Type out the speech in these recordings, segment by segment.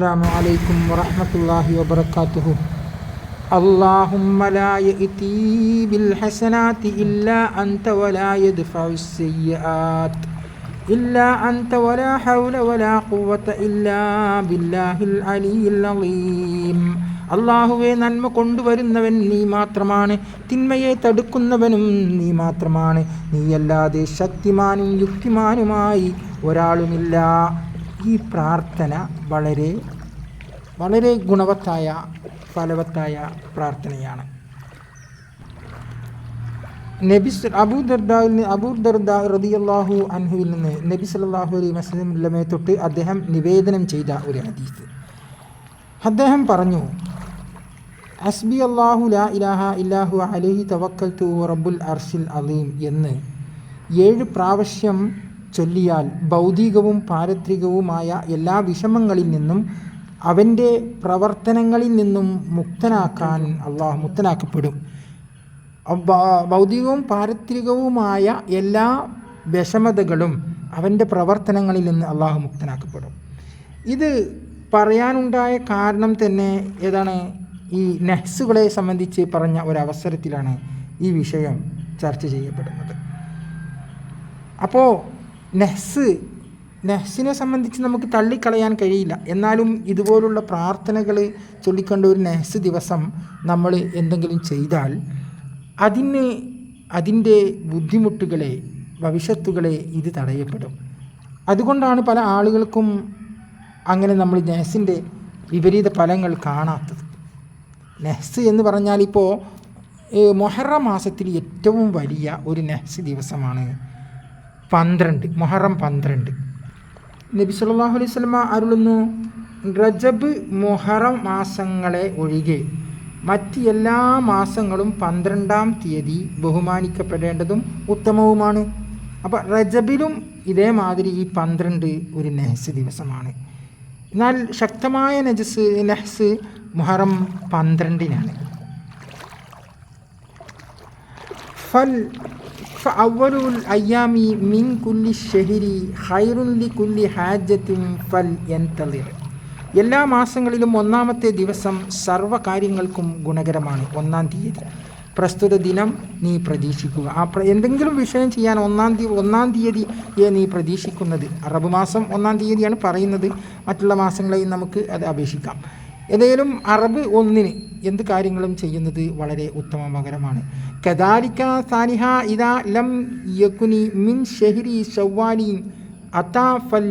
السلام عليكم ورحمة الله وبركاته اللهم لا يأتي بالحسنات إلا أنت ولا يدفع السيئات إلا أنت ولا حول ولا قوة إلا بالله العلي العظيم അള്ളാഹുവെ നന്മ കൊണ്ടുവരുന്നവൻ നീ മാത്രമാണ് തിന്മയെ തടുക്കുന്നവനും നീ മാത്രമാണ് നീയല്ലാതെ ശക്തിമാനും യുക്തിമാനുമായി ഒരാളുമില്ല ഈ പ്രാർത്ഥന വളരെ വളരെ ഗുണവത്തായ ഫലവത്തായ പ്രാർത്ഥനയാണ്. നബിസ് അബൂ ദർദാവിൽ നിന്ന് അബൂ അൻഹുവിൽ നിന്ന് നബി സല്ലല്ലാഹു അലൈഹി വസ്ലമെ തൊട്ട് അദ്ദേഹം നിവേദനം ചെയ്ത ഒരു ഹദീസ്. അദ്ദേഹം പറഞ്ഞു അസ്ബി അള്ളാഹു ലാ ഇലാഹ ഇല്ലാഹു അലൈഹി തവക്കൽ റബ്ബുൽ അർഷിൽ അലീം എന്ന് ഏഴ് പ്രാവശ്യം ചൊല്ലിയാൽ ഭൗതികവും പാരത്രികവുമായ എല്ലാ വിഷമങ്ങളിൽ നിന്നും അവന്റെ പ്രവർത്തനങ്ങളിൽ നിന്നും മുക്തനാക്കാൻ അള്ളാഹു മുക്തനാക്കപ്പെടും. ഭൗതികവും പാരത്രികവുമായ എല്ലാ വിഷമതകളും അവന്റെ പ്രവർത്തനങ്ങളിൽ നിന്ന് അള്ളാഹു മുക്തനാക്കപ്പെടും. ഇത് പറയാനുണ്ടായ കാരണം തന്നെ ഏതാണ്? ഈ നെഹ്സുകളെ സംബന്ധിച്ച് പറഞ്ഞ ഒരവസരത്തിലാണ് ഈ വിഷയം ചർച്ച ചെയ്യപ്പെടുന്നത്. അപ്പോൾ നെഹ്സ് നെഹ്സിനെ സംബന്ധിച്ച് നമുക്ക് തള്ളിക്കളയാൻ കഴിയില്ല. എന്നാലും ഇതുപോലുള്ള പ്രാർത്ഥനകൾ ചൊല്ലിക്കൊണ്ട് ഒരു നെഹ്സ് ദിവസം നമ്മൾ എന്തെങ്കിലും ചെയ്താൽ അതിന് അതിന്റെ ബുദ്ധിമുട്ടുകളെ ഭവിഷ്യത്തുകളെ ഇത് തടയപ്പെടും. അതുകൊണ്ടാണ് പല ആളുകൾക്കും അങ്ങനെ നമ്മൾ നെഹ്സിന്റെ വിപരീത ഫലങ്ങൾ കാണാത്തത്. നെഹ്സ് എന്ന് പറഞ്ഞാൽ ഇപ്പോൾ മൊഹറ മാസത്തിൽ ഏറ്റവും വലിയ ഒരു നെഹ്സ് ദിവസമാണ്. പന്ത്രണ്ട് മൊഹറം പന്ത്രണ്ട്. നബി സല്ലല്ലാഹു അലൈഹി സ്വലമ അരുളുന്നു റജബ് മൊഹറം മാസങ്ങളെ ഒഴികെ മറ്റ് എല്ലാ മാസങ്ങളും പന്ത്രണ്ടാം തീയതി ബഹുമാനിക്കപ്പെടേണ്ടതും ഉത്തമവുമാണ്. അപ്പോൾ റജബിലും ഇതേമാതിരി ഈ പന്ത്രണ്ട് ഒരു നെഹ്സ് ദിവസമാണ്. എന്നാൽ ശക്തമായ നജസ് നെഹ്സ് മുഹറം പന്ത്രണ്ടിനാണ്. ഫൽ فأول الأيام من كل الشهر خير لكل حاجة فلينتظر എല്ലാ മാസങ്ങളിലും ഒന്നാമത്തെ ദിവസം സർവ്വ കാര്യങ്ങൾക്കും ഗുണകരമാണ് ഒന്നാം തീയതി പ്രസ്തുത ദിനം നീ പ്രതീക്ഷിക്കുക ആ പ്ര എന്തെങ്കിലും വിഷയം ചെയ്യാൻ ഒന്നാം തീയതി ഒന്നാം തീയതിയെ നീ പ്രതീക്ഷിക്കുന്നത് അറബ് മാസം ഒന്നാം തീയതിയാണ് പറയുന്നത് മറ്റുള്ള മാസങ്ങളെയും നമുക്ക് അത് അപേക്ഷിക്കാം ഏതായാലും അറബ് ഒന്നിന് എന്ത് കാര്യങ്ങളും ചെയ്യുന്നത് വളരെ ഉത്തമകരമാണ് കദാലിക്ക സാലിഹ ഇതാ ലം യക്കുനി മിൻ ഷെഹരി ഷവ്വാലി അതാ ഫൽ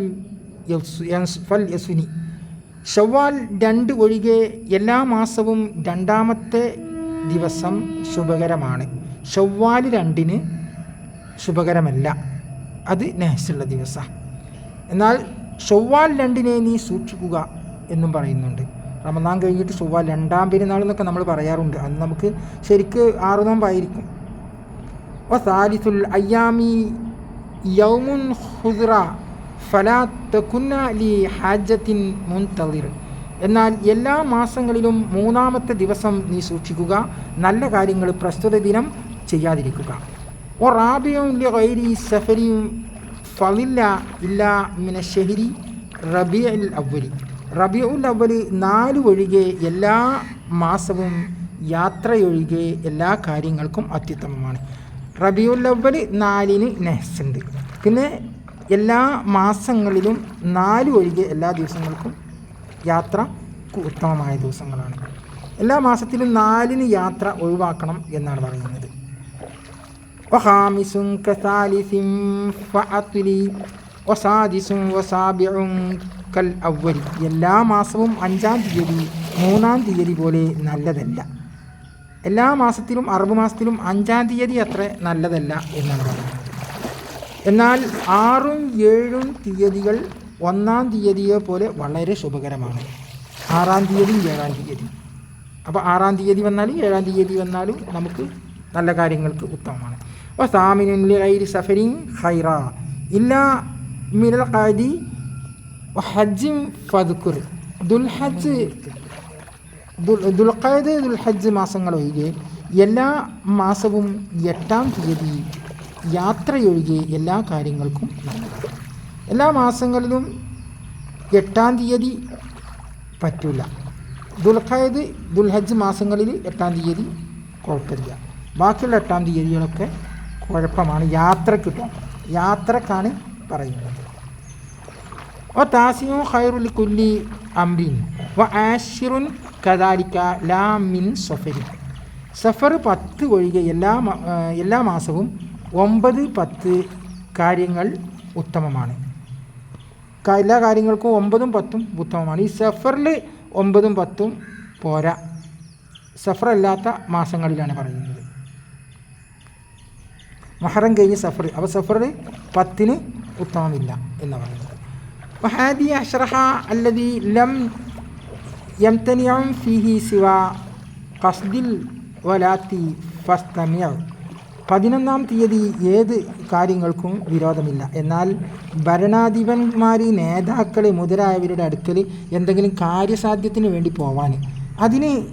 ഫൽ യസുനി. ഷവ്വാൽ രണ്ട് ഒഴികെ എല്ലാ മാസവും രണ്ടാമത്തെ ദിവസം ശുഭകരമാണ്. ഷവ്വാൽ രണ്ടിന് ശുഭകരമല്ല. അത് നെഹസുള്ള ദിവസമാണ് എന്നാൽ ഷവ്വാൽ രണ്ടിനെ നീ സൂക്ഷിക്കുക എന്നും പറയുന്നുണ്ട്. റമദാൻ കഴിഞ്ഞിട്ട് ചൊവ്വ രണ്ടാം പെരുന്നാൾ എന്നൊക്കെ നമ്മൾ പറയാറുണ്ട്. അന്ന് നമുക്ക് ശരിക്ക് ആറു നോമ്പായിരിക്കും ഓ സാലിസുൽ അയ്യാമി യൗമുൻ ഹുസ്ര ഫലാ തകുന്ന ലി ഹാജത്തിൻ എന്നാൽ എല്ലാ മാസങ്ങളിലും മൂന്നാമത്തെ ദിവസം നീ സൂക്ഷിക്കുക. നല്ല കാര്യങ്ങൾ പ്രസ്തുത ദിനം ചെയ്യാതിരിക്കുക. ഓ റാബിയും ഗൈരി സഫരിയും ഫലില്ല ഇല്ല മിന ഷെഹരി റബിയുൽ അവലി റബിയുൽ അവലി നാല് ഒഴികെ എല്ലാ മാസവും യാത്രയൊഴികെ എല്ലാ കാര്യങ്ങൾക്കും അത്യുത്തമമാണ് റബിയുൽ അവൽ നാലിന് നെഹ്സ് ഉണ്ട് പിന്നെ എല്ലാ മാസങ്ങളിലും നാല് ഒഴികെ എല്ലാ ദിവസങ്ങൾക്കും യാത്ര ഉത്തമമായ ദിവസങ്ങളാണ് എല്ലാ മാസത്തിലും നാലിന് യാത്ര ഒഴിവാക്കണം എന്നാണ് പറയുന്നത് وخامس كثالث فأطلي وسادس وسابع കൽ അവലി എല്ലാ മാസവും അഞ്ചാം തീയതി മൂന്നാം തീയതി പോലെ നല്ലതല്ല. എല്ലാ മാസത്തിലും അറബ് മാസത്തിലും അഞ്ചാം തീയതി അത്ര നല്ലതല്ല എന്നാണ് പറയുന്നത്. എന്നാൽ ആറും ഏഴും തീയതികൾ ഒന്നാം തീയതിയെ പോലെ വളരെ ശുഭകരമാണ്. ആറാം തീയതി ഏഴാം തീയതി അപ്പോൾ ആറാം തീയതി വന്നാലും ഏഴാം തീയതി വന്നാലും നമുക്ക് നല്ല കാര്യങ്ങൾക്ക് ഉത്തമമാണ്. അപ്പോൾ സാമിനുൽ ഐരി സഫരിൻ ഹൈറ ഇല്ല മിനൽ ഖാദി ഹജ്ജിൻ ഫതുക്കുർ ദുൽഹജ്ജ് ദുൽ ദുൽഖാദ് ദുൽഹജ്ജ് മാസങ്ങൾ ഒഴികെ എല്ലാ മാസവും എട്ടാം തീയതി യാത്രയൊഴികെ എല്ലാ കാര്യങ്ങൾക്കും എല്ലാ മാസങ്ങളിലും എട്ടാം തീയതി പറ്റില്ല ദുൽഖയത് ദുൽഹജ്ജ് മാസങ്ങളിൽ എട്ടാം തീയതി കുഴപ്പമില്ല. ബാക്കിയുള്ള എട്ടാം തീയതികളൊക്കെ കുഴപ്പമാണ്. യാത്രക്കിട്ടും കേട്ടോ യാത്രക്കാണ് പറയുന്നത്. വ താസിയും ഖൈറുൽ കുല്ലി അംറിൻ വ ആഷിറുൻ കദാലിക്ക ലാ മിൻ സഫരി സഫർ പത്ത് ഒഴികെ എല്ലാ എല്ലാ മാസവും ഒമ്പത് പത്ത് കാര്യങ്ങൾ ഉത്തമമാണ്. എല്ലാ കാര്യങ്ങൾക്കും ഒമ്പതും പത്തും ഉത്തമമാണ്. ഈ സഫറിൽ ഒമ്പതും പത്തും പോരാ. സഫറല്ലാത്ത മാസങ്ങളിലാണ് പറയുന്നത്. മഹറം കഴിഞ്ഞ് സഫർ അപ്പോൾ സഫറിൽ പത്തിന് ഉത്തമമില്ല എന്ന് പറയുന്നത് വഹാദി അഷ്റഹ അല്ലതി ലം യംതനിയം ഫിഹി സിവ കസ്ദിൽ വലാത്തി ഫസ്തമിയ പതിനൊന്നാം തീയതി ഏത് കാര്യങ്ങൾക്കും വിരോധമില്ല. എന്നാൽ ഭരണാധിപന്മാർ നേതാക്കൾ മുതലായവരുടെ അടുക്കൽ എന്തെങ്കിലും കാര്യസാധ്യത്തിന് വേണ്ടി പോവാൻ അതിന്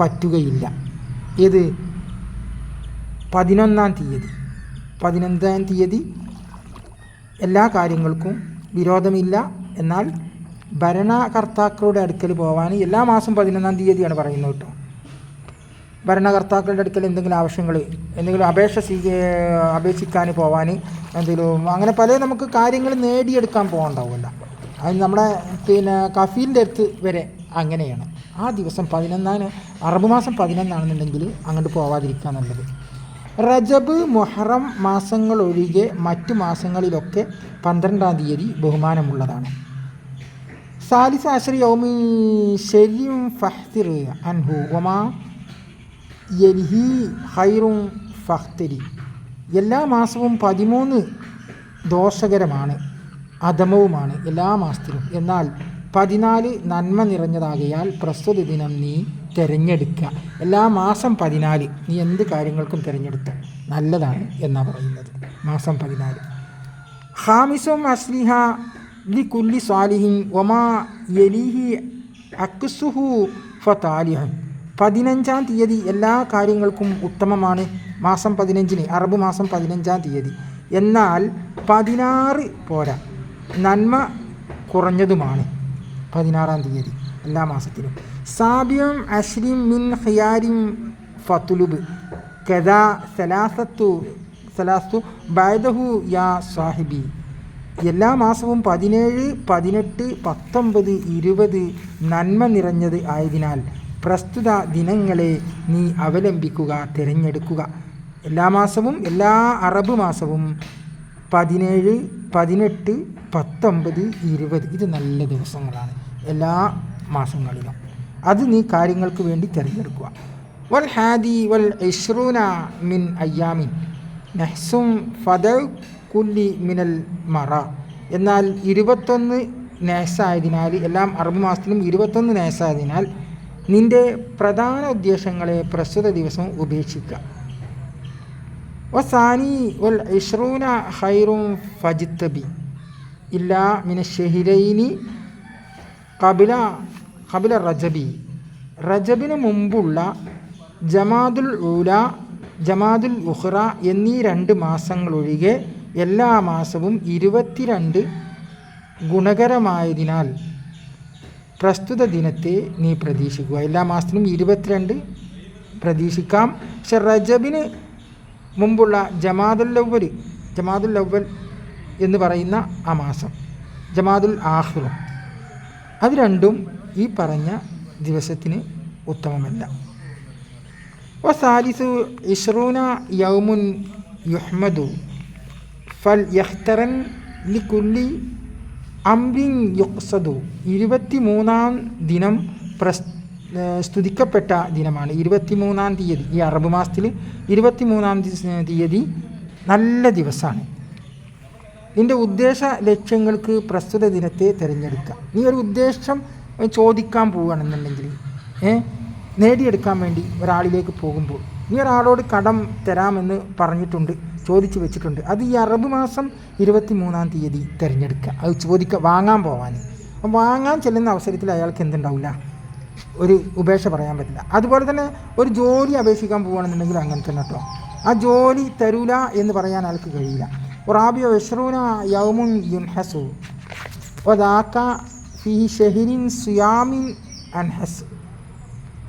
പറ്റുകയില്ല. ഏത്? പതിനൊന്നാം തീയതി. പതിനൊന്നാം തീയതി എല്ലാ കാര്യങ്ങൾക്കും വിരോധമില്ല. എന്നാൽ ഭരണകർത്താക്കളുടെ അടുക്കൽ പോകാൻ എല്ലാ മാസം പതിനൊന്നാം തീയതിയാണ് പറയുന്നത് കേട്ടോ. ഭരണകർത്താക്കളുടെ അടുക്കൽ എന്തെങ്കിലും ആവശ്യങ്ങൾ എന്തെങ്കിലും അപേക്ഷ സ്വീക അപേക്ഷിക്കാൻ പോകാൻ എന്തെങ്കിലും അങ്ങനെ പല നമുക്ക് കാര്യങ്ങൾ നേടിയെടുക്കാൻ പോകണ്ടാവുമല്ല അത് നമ്മുടെ പിന്നെ കഫീലിന്റെ അടുത്ത് വരെ അങ്ങനെയാണ്. ആ ദിവസം പതിനൊന്നാണ് അറബ് മാസം പതിനൊന്നാണെന്നുണ്ടെങ്കിൽ അങ്ങോട്ട് പോവാതിരിക്കുക നല്ലത് റജബ് മൊഹറം മാസങ്ങൾ ഒഴികെ മറ്റു മാസങ്ങളിലൊക്കെ പന്ത്രണ്ടാം തീയതി ബഹുമാനമുള്ളതാണ്. സാലിസ് ആശ്രി യൗമി ശരിയും ഫഹ്തിർ അൻഹു ഒമാ യൽഹി ഹൈറും ഫഹ്തിരി. എല്ലാ മാസവും പതിമൂന്ന് ദോഷകരമാണ് അധമവുമാണ് എല്ലാ മാസത്തിലും. എന്നാൽ പതിനാല് നന്മ നിറഞ്ഞതാകയാൽ പ്രസ്തുത ദിനം നീ തിരഞ്ഞെടുക്കുക. എല്ലാ മാസം പതിനാല് നീ എന്ത് കാര്യങ്ങൾക്കും തിരഞ്ഞെടുത്ത. നല്ലതാണ് എന്നാണ് പറയുന്നത്. മാസം പതിനാല്. ഹാമിസും അസ്ലിഹ ലി കുല്ലി സ്വാലിഹിൻ ഒമാ യലിഹി അക്സുഹു ഫാലിഹൻ പതിനഞ്ചാം തീയതി എല്ലാ കാര്യങ്ങൾക്കും ഉത്തമമാണ് മാസം പതിനഞ്ചിന് അറബ് മാസം പതിനഞ്ചാം തീയതി. എന്നാൽ പതിനാറ് പോരാ. നന്മ കുറഞ്ഞതുമാണ് പതിനാറാം തീയതി എല്ലാ മാസത്തിലും. സാബിയും അഷ്രിം മിൻ ഹിയാരിം ഫത്തുലുബ് കഥാ സലാസത്തു സലാസ്തു ബൈദഹു യാ സാഹിബി. എല്ലാ മാസവും പതിനേഴ് പതിനെട്ട് പത്തൊമ്പത് ഇരുപത് നന്മ നിറഞ്ഞത് ആയതിനാൽ പ്രസ്തുത ദിനങ്ങളെ നീ അവലംബിക്കുക തിരഞ്ഞെടുക്കുക. എല്ലാ മാസവും എല്ലാ അറബ് മാസവും പതിനേഴ് പതിനെട്ട് പത്തൊമ്പത് ഇരുപത്. ഇത് നല്ല ദിവസങ്ങളാണ് എല്ലാ മാസങ്ങളിലും. അത് നീ കാര്യങ്ങൾക്ക് വേണ്ടി തിരഞ്ഞെടുക്കുക. വൽ ഹാദി വൽ ഇഷ്റൂന മിൻ അയ്യാമിൻ നെഹ്സും ഫദ കുല്ലി മിനൽ മറ. എന്നാൽ ഇരുപത്തൊന്ന് നേസായതിനാൽ എല്ലാം അറബ് മാസത്തിലും ഇരുപത്തൊന്ന് നേസായതിനാൽ നിന്റെ പ്രധാന ഉദ്ദേശങ്ങളെ പ്രസ്തുത ദിവസം ഉപേക്ഷിക്കുക. വസാനി വൽ ഇഷ്റൂന ഹൈറും ഫജിത്തബി. ഇല്ല മിന ഷെഹിരൈനി കബില കബില റജബി. റജബിന് മുമ്പുള്ള ജമാദുൽ ഊല ജമാദുൽ ഉഹ്റ എന്നീ രണ്ട് മാസങ്ങളൊഴികെ എല്ലാ മാസവും ഇരുപത്തിരണ്ട് ഗുണകരമായതിനാൽ പ്രസ്തുത ദിനത്തെ നീ പ്രതീക്ഷിക്കുക. എല്ലാ മാസത്തിനും ഇരുപത്തിരണ്ട് പ്രതീക്ഷിക്കാം. പക്ഷെ റജബിന് മുമ്പുള്ള ജമാദുൽ അവൽ ജമാദുൽ അവൽ എന്ന് പറയുന്ന ആ മാസം ജമാദുൽ ആഹ്റും അത് രണ്ടും ഈ പറഞ്ഞ ദിവസത്തിന് ഉത്തമമല്ല. യൗമുൻ യുഹ്മദു ഫൽ യഹ്തറൻ ലി കുല്ലി അംബിൻ യുക്സദു ഇരുപത്തി മൂന്നാം ദിനം പ്രസ് സ്തുതിക്കപ്പെട്ട ദിനമാണ്. ഇരുപത്തി മൂന്നാം തീയതി. ഈ അറബ് മാസത്തിൽ ഇരുപത്തി മൂന്നാം തീയതി നല്ല ദിവസമാണ് നിന്റെ ഉദ്ദേശ ലക്ഷ്യങ്ങൾക്ക് പ്രസ്തുത ദിനത്തെ തിരഞ്ഞെടുക്കുക. നീ ഒരു ഉദ്ദേശം ചോദിക്കാൻ പോവുകയാണെന്നുണ്ടെങ്കിൽ നേടിയെടുക്കാൻ വേണ്ടി ഒരാളിലേക്ക് പോകുമ്പോൾ ഈ ഒരാളോട് കടം തരാമെന്ന് പറഞ്ഞിട്ടുണ്ട് ചോദിച്ചു വെച്ചിട്ടുണ്ട്. അത് ഈ അറബ് മാസം ഇരുപത്തി മൂന്നാം തീയതി തിരഞ്ഞെടുക്കുക. അത് ചോദിക്കുക വാങ്ങാൻ പോവാൻ അപ്പം വാങ്ങാൻ ചെല്ലുന്ന അവസരത്തിൽ അയാൾക്ക് എന്തുണ്ടാവില്ല? ഒരു ഉപേക്ഷ പറയാൻ പറ്റില്ല. അതുപോലെ തന്നെ ഒരു ജോലി അപേക്ഷിക്കാൻ പോവുകയാണെന്നുണ്ടെങ്കിൽ അങ്ങനെ തന്നെ കേട്ടോ ആ ജോലി തരൂല എന്ന് പറയാൻ അയാൾക്ക് കഴിയില്ല. റാബിയോ യഷ്റൂന യൗമുൻ യുൻഹസു വദാക്ക ഫി ഷെഹിരിൻ സുയാമിൻ അൻഹസ്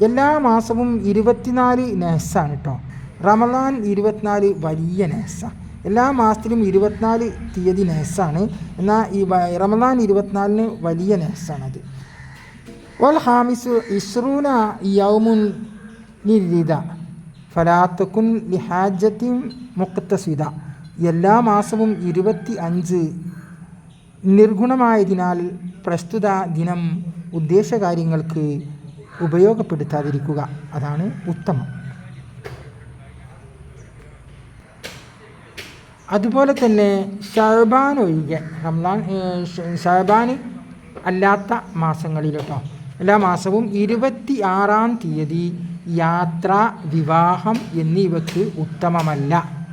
എല്ലാ മാസവും ഇരുപത്തിനാല് നെഹസാണ് കേട്ടോ റമദാൻ ഇരുപത്തിനാല് വലിയ നെഹസാണ് എല്ലാ മാസത്തിലും ഇരുപത്തിനാല് തീയതി നെഹസാണ്. എന്നാൽ ഈ റമദാൻ ഇരുപത്തിനാലിന് വലിയ നെഹസാണത്. വൽ ഹാമിസു ഇസ്രൂന യൗമുൻ നിരിത ഫലാത്തക്കുൻ ലിഹാജത്തിൻ മുക്തസ്വിത എല്ലാ മാസവും ഇരുപത്തി അഞ്ച് നിർഗുണമായതിനാൽ പ്രസ്തുത ദിനം ഉദ്ദേശകാര്യങ്ങൾക്ക് ഉപയോഗപ്പെടുത്താതിരിക്കുക. അതാണ് ഉത്തമം. അതുപോലെ തന്നെ ഷർബാൻ ഒഴികെ റംലാൻ ഷർബാൻ അല്ലാത്ത മാസങ്ങളിൽ കേട്ടോ എല്ലാ മാസവും ഇരുപത്തി ആറാം തീയതി യാത്ര വിവാഹം എന്നിവയ്ക്ക് ഉത്തമമല്ല.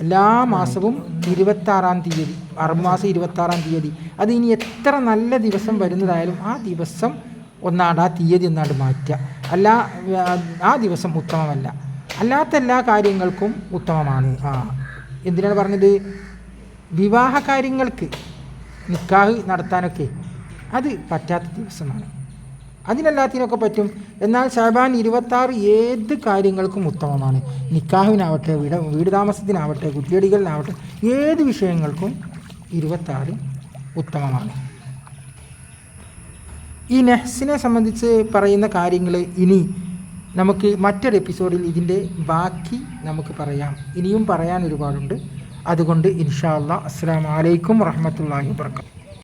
എല്ലാ മാസവും ഇരുപത്താറാം തീയതി. അറുമാസം ഇരുപത്താറാം തീയതി. അത് ഇനി എത്ര നല്ല ദിവസം വരുന്നതായാലും ആ ദിവസം ഒന്നാട് ആ തീയതി ഒന്നാട് മാറ്റുക. അല്ല ആ, ദിവസം ഉത്തമമല്ല. അല്ലാത്ത എല്ലാ കാര്യങ്ങൾക്കും ഉത്തമമാണ്. ആ എന്തിനാണ് പറഞ്ഞത്? വിവാഹ കാര്യങ്ങൾക്ക് നിക്കാഹ് നടത്താനൊക്കെ അത് പറ്റാത്ത ദിവസമാണ്. അതിനെല്ലാത്തിനൊക്കെ പറ്റും. എന്നാൽ ഷാബാൻ ഇരുപത്താറ് ഏത് കാര്യങ്ങൾക്കും ഉത്തമമാണ്. നിക്കാഹിനാവട്ടെ വീട് വീട് താമസത്തിനാവട്ടെ കുട്ടിയടികളിനാവട്ടെ ഏത് വിഷയങ്ങൾക്കും ഇരുപത്താറ് ഉത്തമമാണ്. ഈ നെഹ്സിനെ സംബന്ധിച്ച് പറയുന്ന കാര്യങ്ങൾ ഇനി നമുക്ക് മറ്റൊരു എപ്പിസോഡിൽ ഇതിന്റെ ബാക്കി നമുക്ക് പറയാം. ഇനിയും പറയാൻ ഒരുപാടുണ്ട്. അതുകൊണ്ട് ഇൻഷാ അസ്സാം വലൈക്കും വറഹമത്തല്ലാഹി വർക്കാത്തു